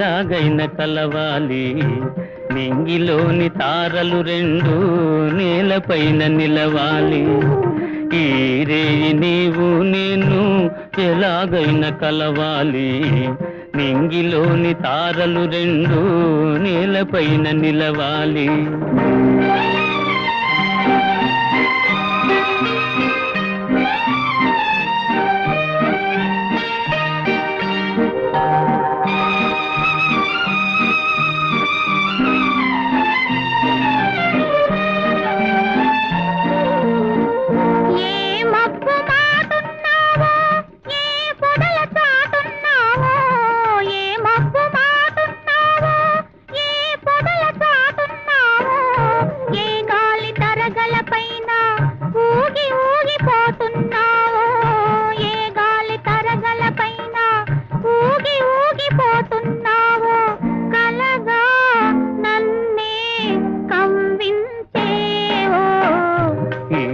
ఎలాగైనా కలవాలి. నింగిలోని తారలు రెండు నేలపైన నిలవాలి. ఈ రేయి నీవు నేను ఎలాగైనా కలవాలి. నింగిలోని తారలు రెండు నేలపైన నిలవాలి.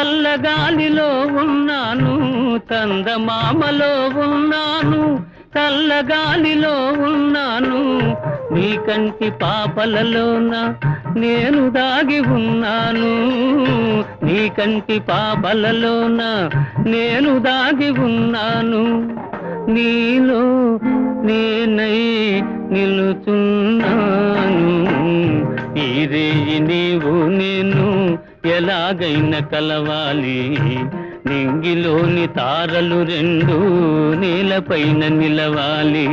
చల్లగాలిలో ఉన్నాను చందమామలో ఉన్నాను చల్లగాలిలో ఉన్నాను. నీ కంటి పాపలలోన నేను దాగి ఉన్నాను. నీ కంటి పాపలలోన నేను దాగి ఉన్నాను. నీలో నేనై నిలుచున్నా. ఎలాగైనా కలవాలి. నింగిలోని తారలు రెండు నేలపైన నిలవాలి.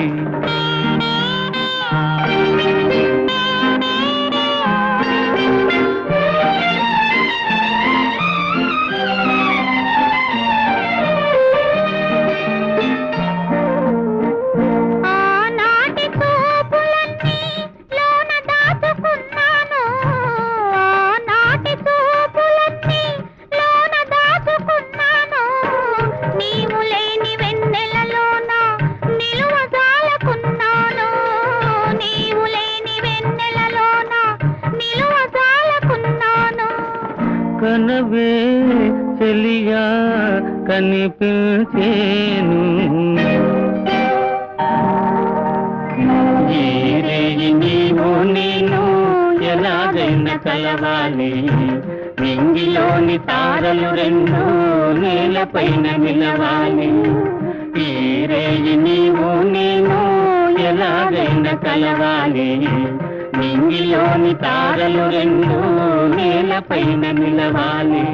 వే చెలియా కనిపించేను. నీవు నేను ఎలాగైనా కలవాలి. నింగిలోని తారలు రెండు నేలపైన నిలవాలి. ఈ రేయి నీవు నేను ఎలాగైనా కలవాలి. నింగిలోని తారలు రెండు నేలపైన నిలవాలి.